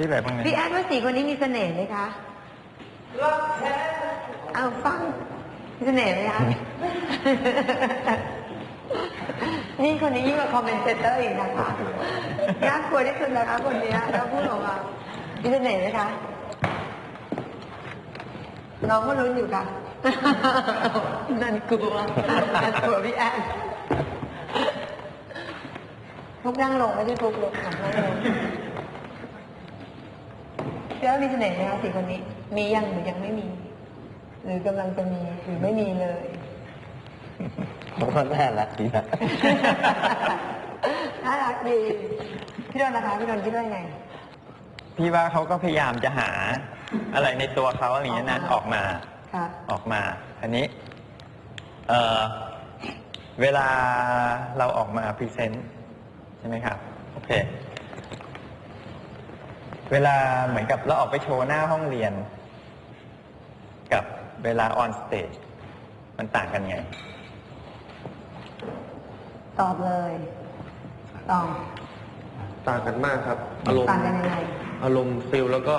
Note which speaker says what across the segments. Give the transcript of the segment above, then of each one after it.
Speaker 1: ที่แบบว่าไง
Speaker 2: พี่แอดว่าสี่คนนี้มีเสน่ห์ไหมคะเอาฟังมีเสน่ห์ไหมคะ นี่คนนี้ยิ่งกว่าคอมเมนเตเตอร์อีกนะคะน่ากลัวที่สุดนะคะคนเนี้ยถ้าพูดออกมามีเสน่ห์ไหมคะน้องก็ลุ้นอยู่ค่ะ นั่นกลัวนั่นกลัวพี่แอดทุกนั่งลงไม่ใช่ทุกลงค่ะนั่งลง พี่ว่ามีเสน่ห์ไหมคะสี่คนนี้ มียังหรือยังไม่มี หรือกำลังจะมีหรือไม่มีเลย
Speaker 1: ผมว่าน่ารักดีนะ
Speaker 2: น่ารักดีพี่โดนนะคะพี่โดนคิดว่ายังไง
Speaker 1: พี่ว่าเขาก็พยายามจะหา อะไรในตัวเขาอะไรอย่างเงี้ยนะออกมา
Speaker 2: ค่ะ
Speaker 1: ออกมาอันนี้ เอ่อเวลาเราออกมาพรีเซนต์ใช่ไหมครับ โอเค เวลาเหมือนกับเราออกไปโชว์หน้าห้องเรียน กับเวลาออนสเตจมันต่างกันไง
Speaker 2: ตอบเลยตอบ
Speaker 3: ต่างกันมากครับ อารมณ์
Speaker 2: ต่างกันยังไง
Speaker 3: อารมณ์ฟิลแล้วก็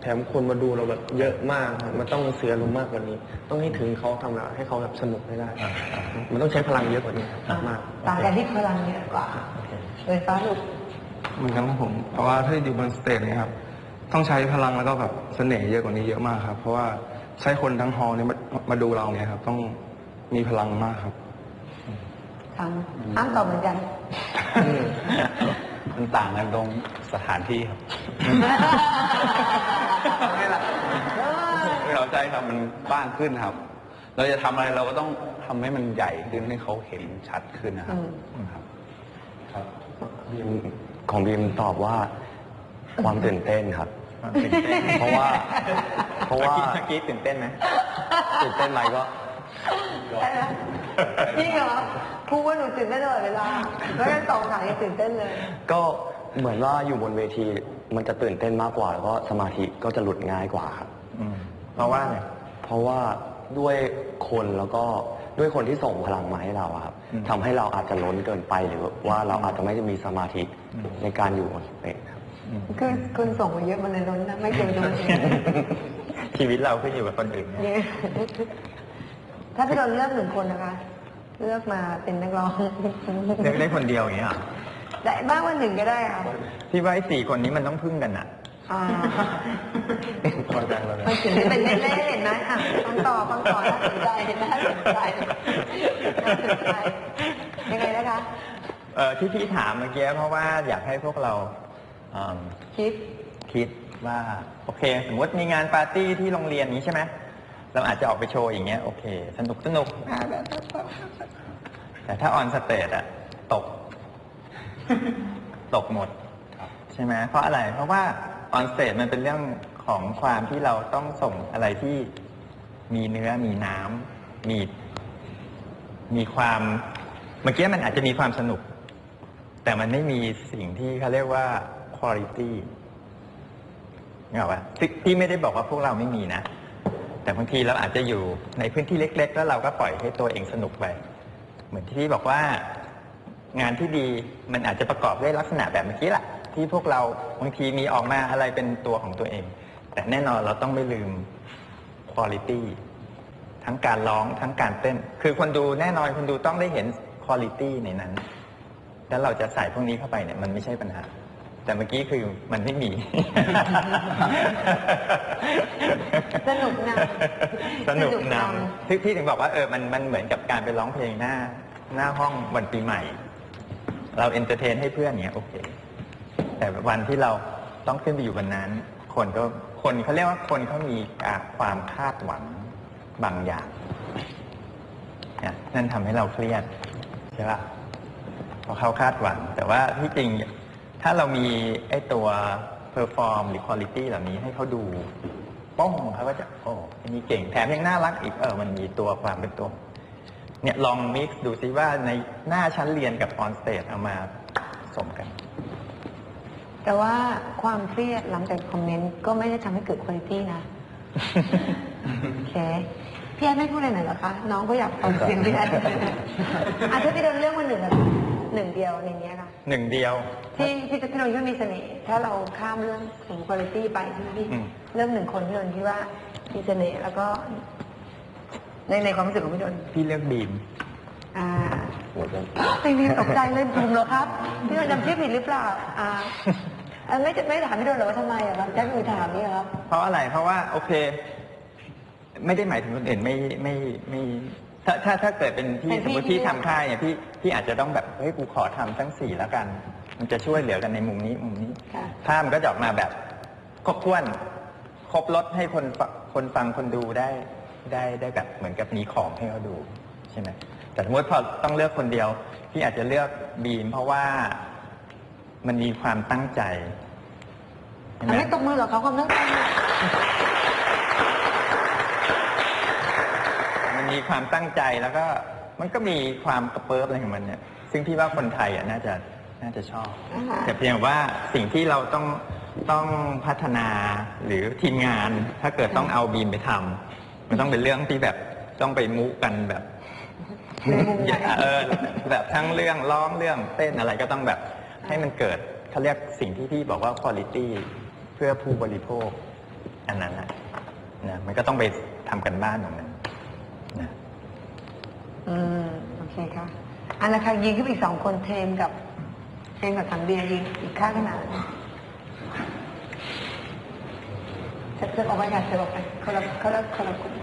Speaker 3: แถมคนมาดูเราแบบเยอะมากครับมันต้องเสียอารมณ์มากกว่านี้ ต้องให้ถึงเขาทำแล้วให้เขาแบบสนุกให้ได้
Speaker 1: อ่าอ่า
Speaker 3: มันต้องใช้พลังเยอะกว่านี้มาก
Speaker 2: ต่างกันที่พลังเยอะกว่าเลยฟ้าลูก
Speaker 4: เหมือนกันครับผมเพราะว่าถ้าอยู่บนสเตจเนี่ยครับต้องใช้พลังแล้วก็แบบเสน่ห์เยอะกว่านี้เยอะมากครับ เพราะว่าใช้คนทั้งฮอลล์เนี่ยมามาดูเราเนี่ยครับต้องมีพลังมากครับ
Speaker 2: ทางอ้ามตอบเหมือนกัน
Speaker 5: มันต่างกันตรงสถานที่ครับเราใจครับมันกว้างขึ้นครับ เราจะทำอะไรเราก็ต้องทำให้มันใหญ่ขึ้นให้เขาเห็นชัดขึ้นนะครับ
Speaker 2: อืม
Speaker 5: ครับ
Speaker 6: บีม ของบีมตอบว่าความตื่นเต้นครับ
Speaker 1: ความตื่นเต้น
Speaker 6: เพราะว่า เพราะว่า
Speaker 1: เมื่อกี้เมื่อกี้ตื่นเต้นไหม
Speaker 6: ตื่นเต้นไหมก็
Speaker 2: จริงเหรอครูว่าหนูตื่นเต้นตลอดเวลาแล้วก็สองสายยังตื่นเต้นเลย
Speaker 6: ก็เหมือนว่าอยู่บนเวทีมันจะตื่นเต้นมากกว่า แล้วก็สมาธิก็จะหลุดง่ายกว่าครับ
Speaker 1: อืมเพราะว่าไง
Speaker 6: เพราะว่าด้วยคนแล้วก็ ด้วยคนที่ส่งพลังมาให้เราอะครับ
Speaker 1: อืม
Speaker 6: ทำให้เราอาจจะล้นเกินไปหรือว่าเราอาจจะไม่ได้มีสมาธิ
Speaker 1: อืม
Speaker 6: ในการอยู่บนสเตจครับ
Speaker 1: อืม
Speaker 2: คือคุณส่งมาเยอะมันเลยล้นนะไม่เกินตัวเอง
Speaker 1: ชีวิตเราขึ้นอยู่กับคนอื่นเนี่ย
Speaker 2: เนี่ยถ้าพี่โดนเลือกหนึ่งคนนะคะ เลือกมาเป็นนักร้อง
Speaker 1: เลือกได้คนเดียวอย่างเงี้ยเหรอ
Speaker 2: ได้มากกว่าหนึ่งก็ได้ค่ะ
Speaker 1: พี่ว่าไอ้สี่คนนี้มันต้องพึ่งกันอะ
Speaker 2: อ่า
Speaker 1: พอใจแล้วนะ
Speaker 2: มันถึงจะเป็นเล่ๆเห็นไหมอะฟังต่อฟังต่อน่าสนใจน่าสนใจน่าสนใจยังไงนะคะ
Speaker 1: เออที่พี่ถามเมื่อกี้เพราะว่าอยากให้พวกเราอืม
Speaker 2: คิด
Speaker 1: คิดว่าโอเค สมมติมีงานปาร์ตี้ที่โรงเรียนนี้ใช่ไหมเราอาจจะออกไปโชว์อย่างเงี้ยโอเค สนุกสนุกอ่าแบบแต่ถ้าออนสเตจอะตก ตกหมด ใช่ไหมเพราะอะไรเพราะว่า ออนสเตจมันเป็นเรื่องของความที่เราต้องส่งอะไรที่มีเนื้อมีน้ำมีมีความเมื่อกี้มันอาจจะมีความสนุก แต่มันไม่มีสิ่งที่เขาเรียกว่า quality เงาปะที่ที่ไม่ได้บอกว่าพวกเราไม่มีนะ แต่บางทีเราอาจจะอยู่ในพื้นที่เล็ก ๆ แล้วเราก็ปล่อยให้ตัวเองสนุกไป เหมือนที่พี่บอกว่างานที่ดีมันอาจจะประกอบด้วยลักษณะแบบเมื่อกี้แหละ ที่พวกเราบางทีมีออกมาอะไรเป็นตัวของตัวเอง แต่แน่นอนเราต้องไม่ลืม quality ทั้งการร้องทั้งการเต้น คือคนดูแน่นอนคนดูต้องได้เห็นคุณ i t y ในนั้น แล้วเราจะใส่พวกนี้เข้าไปเนี่ยมันไม่ใช่ปัญหา แต่เมื่อกี้คือมันไม่มี
Speaker 2: สนุกน
Speaker 1: สนุก
Speaker 2: สนุก
Speaker 1: น
Speaker 2: นำ
Speaker 1: ที่พี่ถึงบอกว่าเออมันมันเหมือนกับการไปร้องเพลงหน้า หน้าห้องวันปีใหม่ เราเอนเตอร์เทนให้เพื่อนเนี้ยโอเค แต่วันที่เราต้องขึ้นไปอยู่บนนั้น คนก็คนเขาเรียกว่าคนเขามีความคาดหวังบางอย่างเนี่ยนั่นทำให้เราเครียดใช่ปะเพราะเขาคาดหวัง แต่ว่าที่จริงถ้าเรามีไอ้ตัวเพอร์ฟอร์มหรือคุณ i t y เหล่านี้ให้เขาดูป้องเขาก็จะโอ้อันนี้เก่งแถมยังน่ารักอีกเออมันมีตัวความเป็นตัว เนี่ยลองมิกซ์ดูซิว่าในหน้าชั้นเรียนกับออนสเตจเอามาสมกัน
Speaker 2: แต่ว่าความเครียดหลังจากคอมเมนต์ก็ไม่ได้ทำให้เกิดคุณภาพนะ โอเค พี่แอนไม่พูดอะไรหน่อยเหรอคะ น้องก็อยากฟังเสียงพี่แอนอาจจะถ้าพี่โดนเรื่องวันหนึ่งอะหนึ่งเดียวในเนี้ยค่ะ
Speaker 1: หนึ่งเดียว
Speaker 2: ที่ที่พี่นนท์คิดว่ามีเสน่ห์ถ้าเราข้ามเรื่องของคุณภาพไปใช่ไหมพี่
Speaker 1: อืม
Speaker 2: เรื่องหนึ่งคนพี่นนท์คิดว่ามีเสน่ห์แล้วก็ ในในความรู้สึกของพี่นนท์
Speaker 1: พี่เลือกบีม
Speaker 2: อ่า ไม่มีตกใจเลยภูมิเหรอครับพี่นนท์จำชื่อผิดหรือเปล่าอ่าอ่าไม่จะไม่ถามพี่นนท์เหรอว่าทำไมอะครับแจ็คคือถามนี่เหรอครับ
Speaker 1: เพราะอะไรเพราะว่าโอเค ไม่ได้หมายถึงคนอื่นไม่ไม่ไม่ถ้าถ้าถ้าเกิดเป็นพี่
Speaker 2: เป็นพี่
Speaker 1: สมมติ
Speaker 2: ที่
Speaker 1: พี่ ทำค่ายเนี่ยพี่พี่อาจจะต้องแบบเฮ้ยกูขอทำทั้งสี่แล้วกัน มันจะช่วยเหลือกันในมุมนี้มุมนี้
Speaker 2: ค่ะ
Speaker 1: ภาพมันก็จะออกมาแบบครบถ้วน ครบรถให้คนฟังคนฟังคนดูได้ได้ได้แบบเหมือนกับมีของให้เขาดู ใช่ไหมแต่สมมติพอต้องเลือกคนเดียว พี่อาจจะเลือกบีม เพราะว่ามันมีความตั้งใจใช่ไหม
Speaker 2: ทำให้ตบมือเหรอเขาความตั้งใจ
Speaker 1: มันมีความตั้งใจแล้วก็มันก็มีความกระเปิบอะไรของมันเนี่ย ซึ่งพี่ว่าคนไทยอะน่าจะน่าจะชอบ
Speaker 2: อ่า
Speaker 1: แต่เพียงว่าสิ่งที่เราต้องต้องพัฒนาหรือทีมงานถ้าเกิดต้องเอาบีมไปทำมันต้องเป็นเรื่องที่แบบต้องไปมุกันแบบ
Speaker 2: ในมุมไหน
Speaker 1: เออแบบทั้งเรื่องร้องเรื่องเต้นอะไรก็ต้องแบบให้มันเกิดเขาเรียกสิ่งที่พี่บอกว่า quality เพื่อผู้บริโภค อันนั้นนะนะมันก็ต้องไปทำกันบ้านของมันนะ
Speaker 2: อืมโอเคค่ะอันละค่ะยิงขึ้นอีกสองคนเทมกับเทมกับถังเบียร์ยิงอีกข้างขนาดจะจะออกไปค่ะจะออกไปคนละคนละคนละกลุ่ม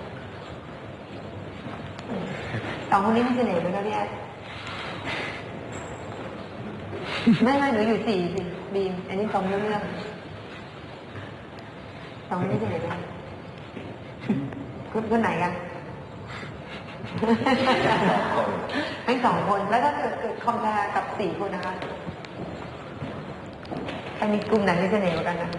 Speaker 2: สองคนนี้มีเสน่ห์ไหมคะพี่แอดไม่ไม่หนูอยู่สี่สิบีม อันนี้สองเรื่องเรื่องสองคนนี้เสน่ห์ไหมคะคนคนไหนกันทั้งสองคนแล้วถ้าเกิดเกิดคอมแพรกับสี่คนนะคะใครมีกลุ่มไหนมีเสน่ห์กว่ากันนะ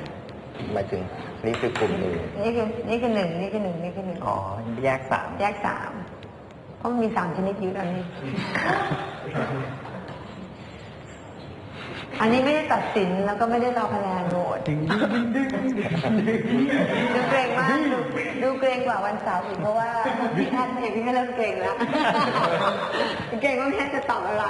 Speaker 6: หมายถึงนี่คือกลุ่มหนึ่ง
Speaker 2: นี่คือนี่คือหนึ่งนี่คือหนึ่งนี่คือหนึ่ง
Speaker 1: อ๋อแยกสาม
Speaker 2: แยกสาม เพราะมันมีสามชนิดอยู่ตอนนี้ อันนี้ไม่ได้ตัดสินแล้วก็ไม่ได้รอคะแนนโหวตดูเกรงมากดูดูเกรงกว่าวันเสาร์อีกเพราะว่าพี่ท่านเองพี่ก็เริ่มเกรงแล้วเกรงว่าแม่จะตอบอะไร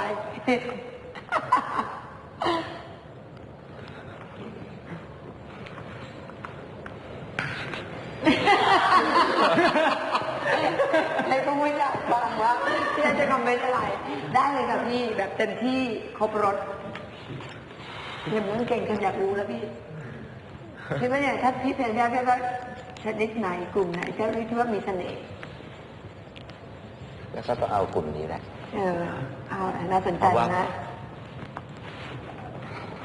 Speaker 2: ใครก็ไม่อยากฟัง ว่าพี่ท่านจะคอมเมนต์อะไร ได้เลยค่ะพี่แบบเต็มที่ครบรถเดี๋ยวมันเก่งจนอยากรู้แล้วพี่คิดว่าเนี่ยถ้าพี่เพลงได้พี่ว่าชนิดไหนกลุ่มไหนจะรู้ที่ว่ามีเสน่ห์
Speaker 6: แล้วก็ต้องเอากลุ่มนี้แหละ
Speaker 2: เออเอาน่าสนใจ
Speaker 6: เพราะว่า
Speaker 2: นะ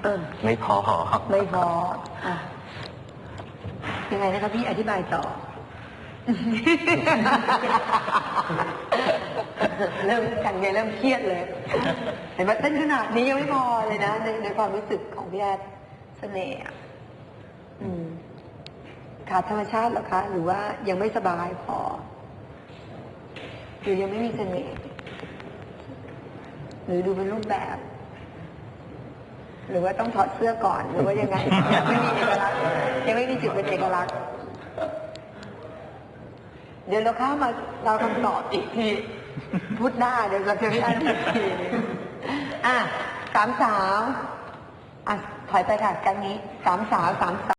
Speaker 2: เออ
Speaker 6: ไม่พอ
Speaker 2: ไม่พออะยังไงนะคะพี่อธิบายต่อ เริ่มกันไงเริ่มเครียดเลย เห็นไหมเต้นขนาดนี้ยังไม่พอเลยนะ ในในความรู้สึกของพี่แอดเสน่ห์ขาดธรรมชาติหรอคะ หรือว่ายังไม่สบายพอ หรือยังไม่มีเสน่ห์หรือดูเป็นรูปแบบ หรือว่าต้องถอดเสื้อก่อน หรือว่ายังไงยังไม่มีเอกลักษณ์ยังไม่มีจุดเป็นเอกลักษณ์เดี๋ยวเราเข้ามาเราคำตอบอีกที พูดหน้าเดี๋ยวเราจะพี่อันอีกทีอะสามสาวอะถอยไปค่ะกันนี้สามสาวสามสาว